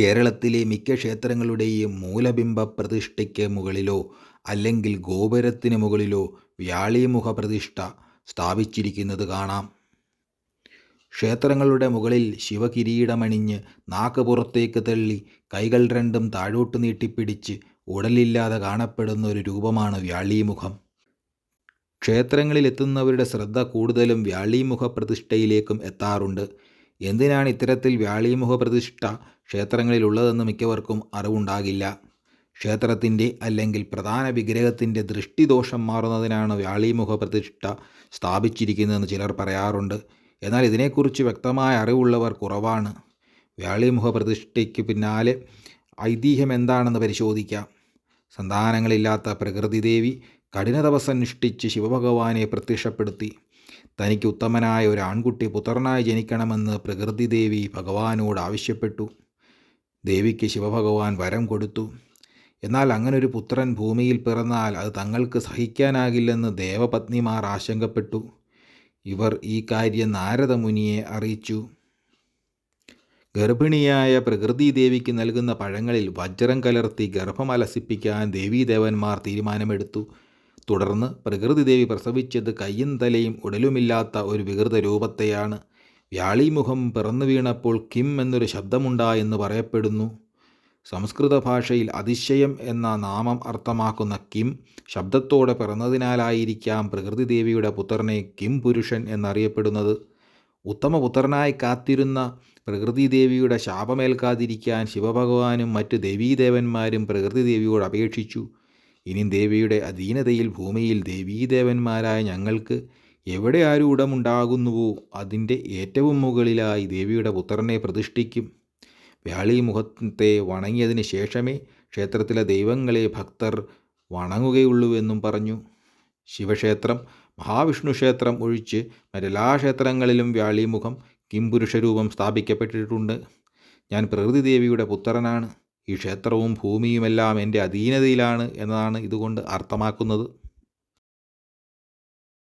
കേരളത്തിലെ മിക്ക ക്ഷേത്രങ്ങളുടെയും മൂലബിംബ പ്രതിഷ്ഠയ്ക്ക് മുകളിലോ അല്ലെങ്കിൽ ഗോപുരത്തിന് മുകളിലോ വ്യാളിമുഖ പ്രതിഷ്ഠ സ്ഥാപിച്ചിരിക്കുന്നത് കാണാം. ക്ഷേത്രങ്ങളുടെ മുകളിൽ ശിവകിരീടമണിഞ്ഞ് നാക്ക് പുറത്തേക്ക് തള്ളി കൈകൾ രണ്ടും താഴോട്ട് നീട്ടിപ്പിടിച്ച് ഉടലില്ലാതെ കാണപ്പെടുന്ന ഒരു രൂപമാണ് വ്യാളീമുഖം. ക്ഷേത്രങ്ങളിലെത്തുന്നവരുടെ ശ്രദ്ധ കൂടുതലും വ്യാളീമുഖ പ്രതിഷ്ഠയിലേക്കും എത്താറുണ്ട്. എന്തിനാണ് ഇത്തരത്തിൽ വ്യാളീമുഖ പ്രതിഷ്ഠ ക്ഷേത്രങ്ങളിലുള്ളതെന്ന് മിക്കവർക്കും അറിവുണ്ടാകില്ല. ക്ഷേത്രത്തിന്റെ അല്ലെങ്കിൽ പ്രധാന വിഗ്രഹത്തിന്റെ ദൃഷ്ടിദോഷം മാറുന്നതിനാണ് വ്യാളീമുഖ പ്രതിഷ്ഠ സ്ഥാപിച്ചിരിക്കുന്നതെന്ന് ചിലർ പറയാറുണ്ട്. എന്നാൽ ഇതിനെക്കുറിച്ച് വ്യക്തമായ അറിവുള്ളവർ കുറവാണ്. വ്യാളീമുഖ പ്രതിഷ്ഠയ്ക്ക് പിന്നാലെ ഐതിഹ്യം എന്താണെന്ന് പരിശോധിക്കാം. സന്താനങ്ങളില്ലാത്ത പ്രകൃതിദേവി കഠിനതപസ്സനുഷ്ഠിച്ച് ശിവഭഗവാനെ പ്രത്യക്ഷപ്പെടുത്തി. തനിക്ക് ഉത്തമനായ ഒരു ആൺകുട്ടി പുത്രനായി ജനിക്കണമെന്ന് പ്രകൃതിദേവി ഭഗവാനോട് ആവശ്യപ്പെട്ടു. ദേവിക്ക് ശിവഭഗവാൻ വരം കൊടുത്തു. എന്നാൽ അങ്ങനൊരു പുത്രൻ ഭൂമിയിൽ പിറന്നാൽ അത് തങ്ങൾക്ക് സഹിക്കാനാകില്ലെന്ന് ദേവപത്നിമാർ ആശങ്കപ്പെട്ടു. ഇവർ ഈ കാര്യം നാരദമുനിയെ അറിയിച്ചു. ഗർഭിണിയായ പ്രകൃതി ദേവിക്ക് നൽകുന്ന പഴങ്ങളിൽ വജ്രം കലർത്തി ഗർഭമലസിപ്പിക്കാൻ ദേവീദേവന്മാർ തീരുമാനമെടുത്തു. തുടർന്ന് പ്രകൃതി ദേവി പ്രസവിച്ചത് കയ്യും തലയും ഉടലുമില്ലാത്ത ഒരു വികൃതരൂപത്തെയാണ്. വ്യാളീമുഖം പിറന്നുവീണപ്പോൾ കിം എന്നൊരു ശബ്ദമുണ്ടായെന്ന് പറയപ്പെടുന്നു. സംസ്കൃത ഭാഷയിൽ അതിശയം എന്ന നാമം അർത്ഥമാക്കുന്ന കിം ശബ്ദത്തോടെ പിറന്നതിനാലായിരിക്കാം പ്രകൃതിദേവിയുടെ പുത്രനെ കിം പുരുഷൻ എന്നറിയപ്പെടുന്നത്. ഉത്തമപുത്രനായി കാത്തിരുന്ന പ്രകൃതിദേവിയുടെ ശാപമേൽക്കാതിരിക്കാൻ ശിവഭഗവാനും മറ്റ് ദേവീദേവന്മാരും പ്രകൃതിദേവിയോട് അപേക്ഷിച്ചു. ഇനി ദേവിയുടെ അധീനതയിൽ ഭൂമിയിൽ ദേവീദേവന്മാരായ ഞങ്ങൾക്ക് എവിടെ ആരൂഢമുണ്ടാകുന്നുവോ അതിന്റെ ഏറ്റവും മുകളിലായി ദേവിയുടെ പുത്രനെ പ്രതിഷ്ഠിക്കും. വ്യാളി മുഖത്തെ വണങ്ങിയതിന് ശേഷമേ ക്ഷേത്രത്തിലെ ദൈവങ്ങളെ ഭക്തർ വണങ്ങുകയുള്ളൂവെന്നും പറഞ്ഞു. ശിവക്ഷേത്രം, മഹാവിഷ്ണു ക്ഷേത്രം ഒഴിച്ച് മറ്റെല്ലാ ക്ഷേത്രങ്ങളിലും വ്യാളിമുഖം കിംപുരുഷരൂപം സ്ഥാപിക്കപ്പെട്ടിട്ടുണ്ട്. ഞാൻ പ്രകൃതി ദേവിയുടെ പുത്രനാണ്. ഈ ക്ഷേത്രവും ഭൂമിയുമെല്ലാം എന്റെ അധീനതയിലാണ് എന്നതാണ് ഇതുകൊണ്ട് അർത്ഥമാക്കുന്നത്.